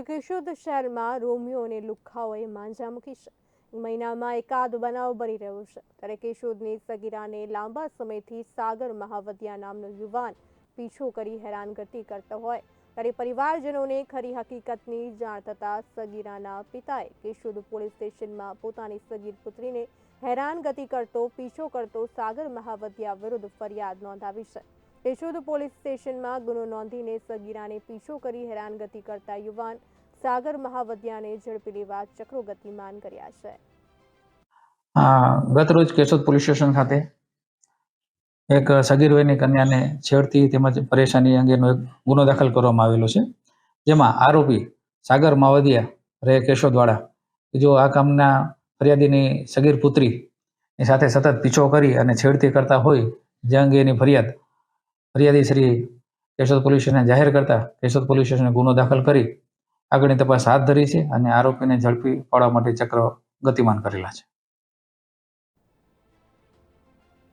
તો કેશોદ શહેરમાં રોમિયો અને લુખાઓએ માંજા મૂકી છે મહિનામાં એકાદ બનાવ બની રહ્યો છે. ત્યારે કેશોદની સગીરાને લાંબા સમયથી સાગર મહાવદિયા નામનો યુવાન પીછો કરી હેરાનગતિ કરતો હોય. ત્યારે પરિવારજનોને ખરી હકીકતની જાણ થતાં સગીરાના પિતાએ કેશોદ પોલીસ સ્ટેશનમાં પોતાની સગીર પુત્રીને હેરાનગતિ કરતો, પીછો કરતો સાગર મહાવદિયા વિરુદ્ધ ફરિયાદ નોંધાવી છે. કેશોદ પોલીસ સ્ટેશનમાં ગુનો નોંધીને સગીરાને પીછો કરી હેરાનગતિ કરતા યુવાન સાગર મહાવદ્યાને ઝડપી લેવા ચક્રો ગતિમાન કર્યા છે. ગત રોજ કેશોદ પોલીસ સ્ટેશન ખાતે એક સગીર વયની કન્યાને છેડતી તેમજ પરેશાની અંગેનો એક ગુનો દાખલ કરવામાં આવેલો છે. જેમાં આરોપી સાગર માવદિયા રહે કેશોદવાળા જો આ કામના ફરિયાદીની સગીર પુત્રી સાથે સતત પીછો કરી અને છેડતી કરતા હોય, જે અંગે એની ફરિયાદ ફરિયાદી શ્રી કેશોદ પોલીસ સ્ટેશને જાહેર કરતા કેશોદ પોલીસ સ્ટેશને ગુનો દાખલ કરી આગળની તપાસ હાથ ધરી છે અને આરોપીને ઝડપી પાડવા માટે ચક્ર ગતિમાન કરેલા છે.